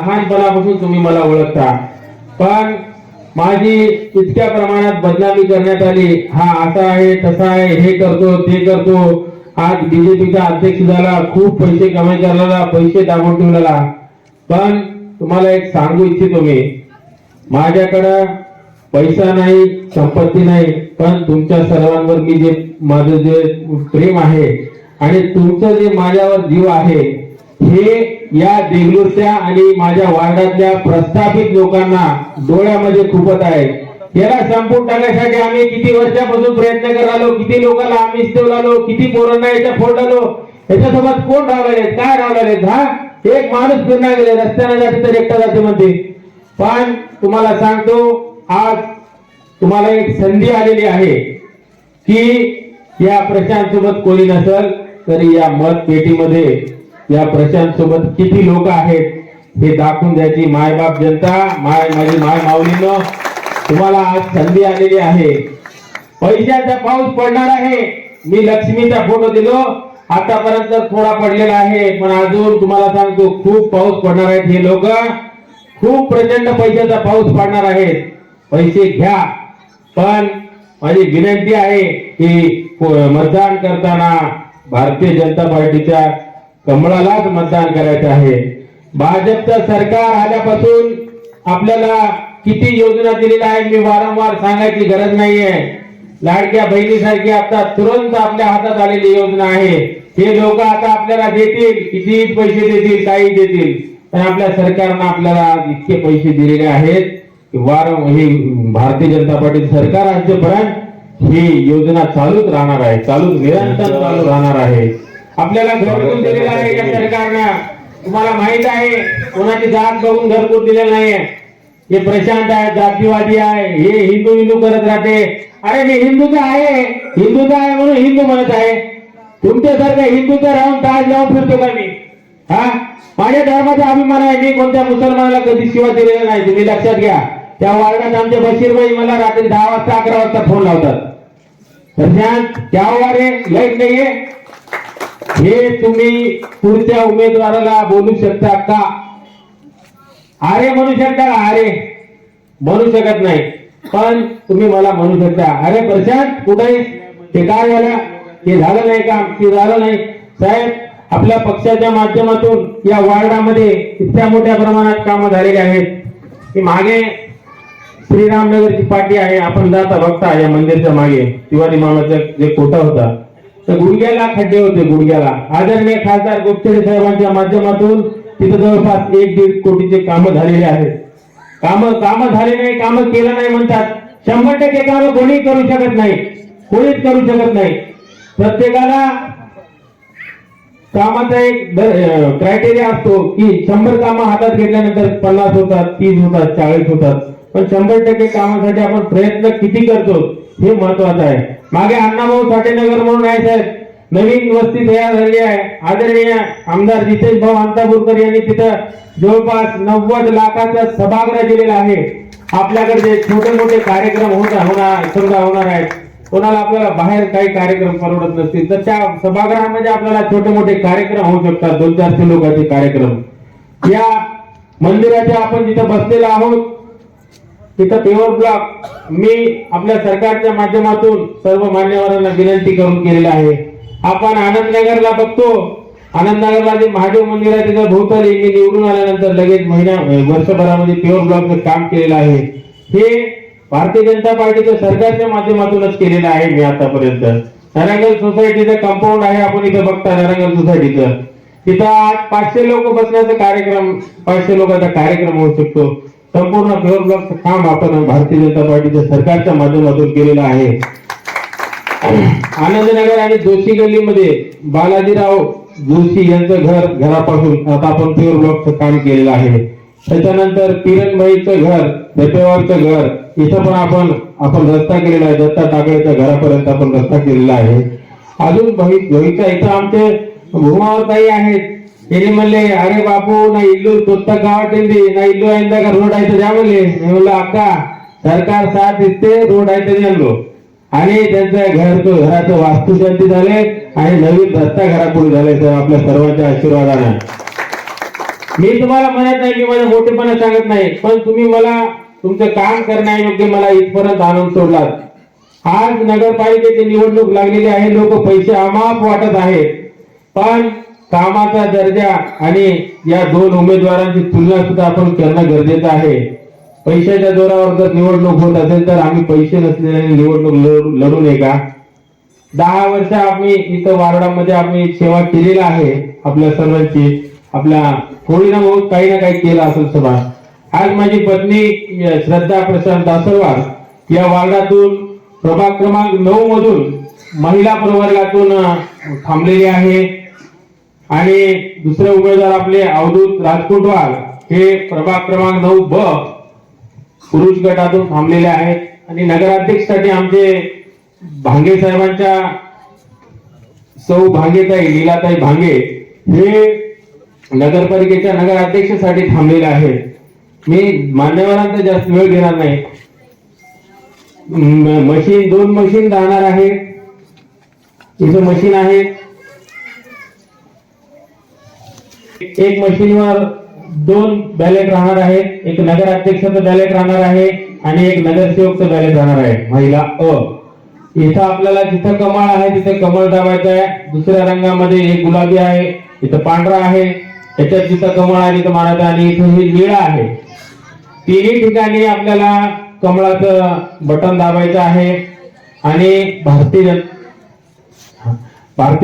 लहानपणापासून तुम्ही मला ओळखता. पण माझी इतक्या प्रमाणात बदनामी करण्यात आली. हा असा आहे तसा आहे हे करतो ते करतो. आज बीजेपीचा अध्यक्ष झाला खूप पैसे कमाई करणारा पैसे दाबून ठेवलेला. पण तुम्हाला एक सांगू इच्छितो मी. माझ्याकडं पैसा नाही संपत्ती नाही पण तुमच्या सर्वांवर मी जे माझं जे प्रेम आहे आणि तुमचं जे माझ्यावर जीव आहे हे या देगलूरच्या आणि माझ्या वार्डातल्या प्रस्थापित लोकांना डोळ्यामध्ये खुपत आहे. याला संपून टाकण्यासाठी आम्ही किती वर्षापासून प्रयत्न करालो किती लोकांना आम्ही ठेवलालो किती पोरांना याच्या फोडलो याच्यासोबत कोण रावलेले काय रावलेले हा? एक माणूस फिरणार गेले रस्त्याने जाते तर एकटा जाते म्हणते. पण तुम्हाला सांगतो आज तुम्हाला एक संधी आलेली आहे की या प्रशांत सोबत कोणी नसल तरी या मत पेटीमध्ये या प्रशांतसोबत किती लोक आहेत हे दाखवून द्यायची. मायबाप जनता माय माझी माय माऊलीनं तुम्हाला आज संधी आलेली आहे. पैशाचा पाऊस पडणार आहे. मी लक्ष्मीचा फोटो दिलो. आतापर्यंत थोडा पडलेला आहे पण अजून तुम्हाला सांगतो खूप पाऊस पडणार आहेत हे लोक. खूप प्रचंड पैशाचा पाऊस पडणार आहेत पैसे घ्या. पण माझी विनंती आहे की मतदान करताना भारतीय जनता पार्टीच्या कमळालाच मतदान करायचं आहे. भाजपचं सरकार आल्यापासून आपल्याला किती योजना दिलेल्या आहेत मी वारंवार सांगायची गरज नाहीये. लाडक्या बहिणीसारखी आता तुरंत आपल्या हातात आलेली योजना आहे. हे लोक आता आपल्याला देतील किती पैसे देतील काही देतील पण आपल्या सरकारनं आपल्याला आज इतके पैसे दिलेले आहेत की हे भारतीय जनता पार्टी सरकार राज्यपर्यंत ही योजना चालूच राहणार आहे चालूच निरंतर चालू राहणार आहे. आपल्याला घरकुल दिलेलं आहे या सरकारनं तुम्हाला माहीत आहे कोणाची जात बघून घरकुल दिलेलं नाहीये हे प्रशांत आहे जातीवादी आहे हे हिंदू हिंदू करत राहते. अरे मी हिंदूचा आहे हिंदूचा आहे म्हणून हिंदू म्हणत आहे. तुमच्यासारखं तर राहून ताज लावून फिरतो का मी? हा? माझ्या धर्माचा अभिमान आहे मी कोणत्या मुसलमानाला कधी शिवा दिलेला नाही. तुम्ही लक्षात घ्या. त्या वार्डात आमचे बशीरबाई मला रात्री दहा वाजता अकरा वाजता फोन लावतात. प्रशांत वारे लाइट नाहीये? हे तुम्ही पुढच्या उमेदवाराला बोलू शकता का? अरे म्हणू शकता का अरे. म्हणू शकत नाही. पण तुम्ही मला म्हणू शकता अरे प्रशांत कुठे ते काय झालं? ते झालं नाही का? ते झालं नाही. साहेब आपल्या पक्षाच्या माध्यमातून या वार्डामध्ये इतक्या मोठ्या प्रमाणात कामं झालेली आहेत. की मागे श्रीरामनगरची पाठी आहे आपण जाता बघता या मंदिरच्या मागे. तिवारी मामाचा जे कोटा होता. तर गुडघ्याला खड्डे होते गुडघ्याला. आदरणीय खासदार गोपचरे साहेबांच्या माध्यमातून तिथं जवळपास एक दीड कोटीचे कामं झालेले आहेत. काम काम झाले नाही काम केलं नाही म्हणतात. शंभर टक्के काम कोणी करू शकत नाही. कोणीच करू शकत नाही. प्रत्येकाला कामाचा एक क्रायटेरिया असतो की शंभर कामं हातात घेतल्यानंतर पन्नास होतात तीस होतात चाळीस होतात. पण शंभर टक्के कामासाठी आपण प्रयत्न किती करतो? हे महत्वाचं आहे. मागे अण्णाभाऊ साठेनगर म्हणून आहे साहेब. नवीन वस्ती तयार झाली आहे. आदरणीय आमदार जितेश भाऊ अंतापूरकर यांनी तिथं जवळपास नव्वद लाखाचा सभागृह दिलेला आहे. आपल्याकडे जे छोटे मोठे कार्यक्रम होत होणार समजा होणार आहेत. कोणाला आपल्याला बाहेर काही कार्यक्रम परवडत नसतील तर त्या सभागृहामध्ये आपल्याला छोटे मोठे कार्यक्रम होऊ शकतात. दोन चारशे लोकांचे कार्यक्रम. या मंदिराच्या आपण जिथं बसलेलो आहोत तिथं पेवर ब्लॉक मी आपल्या सरकारच्या माध्यमातून सर्व मान्यवरांना विनंती करून केलेली आहे. आपण आनंदनगरला बघतो. आनंदनगरला जे महादेव मंदिर आहे तिथं भोवताली मी निवडून आल्यानंतर लगेच महिना वर्षभरामध्ये प्युअर ब्लॉकचं काम केलेलं आहे. हे भारतीय जनता पार्टीच्या सरकारच्या माध्यमातूनच केलेलं आहे मी आतापर्यंत. नारायणगड सोसायटीचं कंपाऊंड आहे आपण इथं बघता नारायणगड सोसायटीचं. तिथं आज पाचशे लोक बसण्याचा कार्यक्रम पाचशे लोकांचा कार्यक्रम होऊ शकतो. संपूर्ण प्युअर काम आपण भारतीय जनता पार्टीच्या सरकारच्या माध्यमातून केलेलं आहे. आनंदनगर आणि जोशी गल्लीमध्ये बालाजीराव जोशी यांचं घर घरापासून आता आपण प्युअर ब्लॉकचं काम केलेलं आहे. त्याच्यानंतर किरणबाईचं घर दत्तेवारचं घर इथं पण आपण आपण रस्ता केलेला आहे. दत्ता टाकळेच्या घरापर्यंत आपण रस्ता केलेला आहे. अजून भविष्य इथं आमचे भूमावताई आहेत. ఇది మళ్ళీ అరే బాబు నా ఇల్లు కొత్త गावात నా ఇల్లు అయిన దగ్గర రోడ్ అవుతుంది तर द्या म्हणले मी म्हणलं अक्का सरकार साथ दिसते रोड आहे तरी आणलो आणि त्यांचं घरचं घराचं वास्तुशांती झाले आणि नवीन रस्ता घरापुढे झाले तर आपल्या सर्वांच्या आशीर्वादाने मी तुम्हाला म्हणत नाही की माझ्या मोठेपणा सांगत नाही पण तुम्ही मला तुमचं काम करण्यायोग्य मला इथपर्यंत आणून सोडलात आज नगरपालिकेची निवडणूक लागलेली आहे लोक पैसे अमाप वाटत आहेत पण कामाचा दर्जा आणि या दोन उमेदवारांची तुलना सुद्धा आपण करणं गरजेचं आहे. पैशाच्या जोरावर जर निवडणूक होत असेल तर आम्ही पैसे नसलेल्याने निवडणूक लढू लढू नये का? दहा वर्ष आम्ही इथं वारडामध्ये आम्ही सेवा केलेला आहे आपल्या सर्वांची. आपल्या थोडी ना बहुत काही ना काही केलं असेल सभा. आज माझी पत्नी श्रद्धा प्रशांत दासरवार या वार्डातून प्रभाग क्रमांक नऊ मधून महिला प्रवर्गातून थांबलेली आहे. आणि दुसरे उमेदवार आपले अवधूत राजकोटवार हे प्रभाग क्रमांक नऊ ब पुरुष गटातून थांबलेले आहेत. आणि नगराध्यक्षसाठी आमचे भांगे साहेबांच्या सौ भांगेताई लीलाताई भांगे हे नगरपालिकेच्या नगराध्यक्षसाठी थांबलेले आहेत. मी मान्यवरांचा जास्त वेळ घेणार नाही. मशीन दोन मशीन राहणार आहे. इथं मशीन आहे. एक मशीनवर दोन बॅलेट राहणार आहेत. एक नगराध्यक्षाचं बॅलेट राहणार आहे आणि एक नगरसेवकचं बॅलेट राहणार आहे. महिला अ. इथं आपल्याला जिथं कमळ आहे तिथे कमळ दाबायचं आहे. दुसऱ्या रंगामध्ये एक गुलाबी आहे इथं पांढरा आहे. याच्यात जिथं कमळ आहे तिथं मारायचं आणि इथं हे निळा आहे. तिन्ही ठिकाणी आपल्याला कमळाचं बटन दाबायचं आहे. आणि भारतीय भारतीय